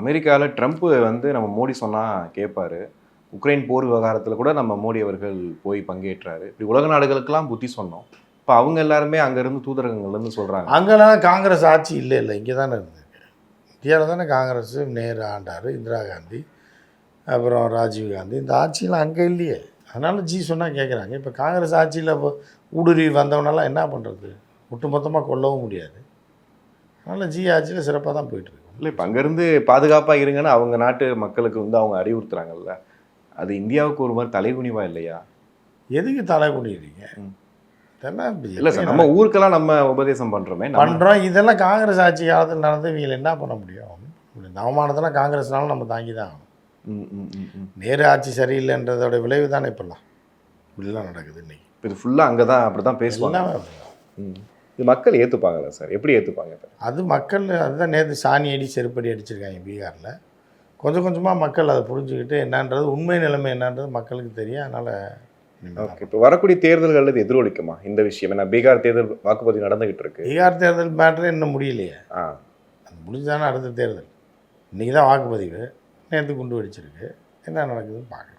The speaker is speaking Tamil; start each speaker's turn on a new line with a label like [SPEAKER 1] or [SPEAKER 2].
[SPEAKER 1] அமெரிக்காவில் ட்ரம்ப் வந்து நம்ம மோடி சொன்னால் கேட்பாரு உக்ரைன் போர் விவகாரத்தில் கூட நம்ம மோடி அவர்கள் போய் பங்கேற்றாரு. இப்படி உலக நாடுகளுக்கெல்லாம் புத்தி சொன்னோம். இப்போ அவங்க எல்லாருமே அங்கேருந்து தூதரகங்கள்லேருந்து சொல்கிறாங்க
[SPEAKER 2] அங்கெல்லாம் காங்கிரஸ் ஆட்சி இல்லை இல்லை. இங்கே தானே இருந்திருக்கு இந்தியாவில் தானே காங்கிரஸ் நேரு ஆண்டார் இந்திரா காந்தி அப்புறம் ராஜீவ் காந்தி. இந்த ஆட்சியெலாம் அங்கே இல்லையே. அதனால ஜி சொன்னால் கேட்குறாங்க இப்போ காங்கிரஸ் ஆட்சியில் இப்போ ஊடுருவி வந்தவனெல்லாம் என்ன பண்ணுறது ஒட்டுமொத்தமாக கொல்லவும் முடியாது. அதனால் ஜி ஆட்சியில் சிறப்பாக தான் போயிட்டுருக்கு
[SPEAKER 1] இல்லை இப்போ அங்கேருந்து பாதுகாப்பாக இருங்கன்னு அவங்க நாட்டு மக்களுக்கு வந்து அவங்க அறிவுறுத்துறாங்கல்ல. அது இந்தியாவுக்கு ஒரு மாதிரி தலைகுனிவா இல்லையா?
[SPEAKER 2] எதுக்கு தலை குனிறீங்க
[SPEAKER 1] ம்.
[SPEAKER 2] இதெல்லாம்
[SPEAKER 1] இல்லை சார் நம்ம ஊருக்கெல்லாம் நம்ம உபதேசம் பண்ணுறோமே
[SPEAKER 2] பண்ணுறோம் இதெல்லாம் காங்கிரஸ் ஆட்சி காலத்தில் நடந்து இவங்களை என்ன பண்ண முடியும்? இந்த அவமானத்தெல்லாம் காங்கிரஸ்னாலும் நம்ம தாங்கி தான். நேரு ஆட்சி சரியில்லைன்றதோட விளைவு தானே இப்போல்லாம்? இப்படிலாம் நடக்குது இன்னைக்கு.
[SPEAKER 1] இப்ப இது ஃபுல்லாக அங்கே தான் அப்படி தான் பேசுவாங்க. இது மக்கள் ஏற்றுப்பாங்களா சார்? எப்படி ஏற்றுப்பாங்க
[SPEAKER 2] அது மக்கள் அதுதான் நேற்று சாணி அடி செருப்படி அடிச்சிருக்காங்க பீகாரில். கொஞ்சம் கொஞ்சமாக மக்கள் அதை புரிஞ்சுக்கிட்டு என்னன்றது உண்மை நிலைமை என்னன்றது மக்களுக்கு தெரியும். அதனால்
[SPEAKER 1] ஓகே. இப்போ வரக்கூடிய தேர்தல்கள் இது எதிரொலிக்குமா? இந்த விஷயம் ஏன்னா பீகார் தேர்தல் வாக்குப்பதிவு நடந்துகிட்டு இருக்கு.
[SPEAKER 2] பீகார் தேர்தல் மேட்ரு இன்னும் முடியலையே.
[SPEAKER 1] ஆ.
[SPEAKER 2] அது முடிஞ்சானே அடுத்த தேர்தல். இன்றைக்கி தான் வாக்குப்பதிவு. நேற்று குண்டு வெடிச்சிருக்கு. என்ன நடக்குதுன்னு பார்க்கலாம்.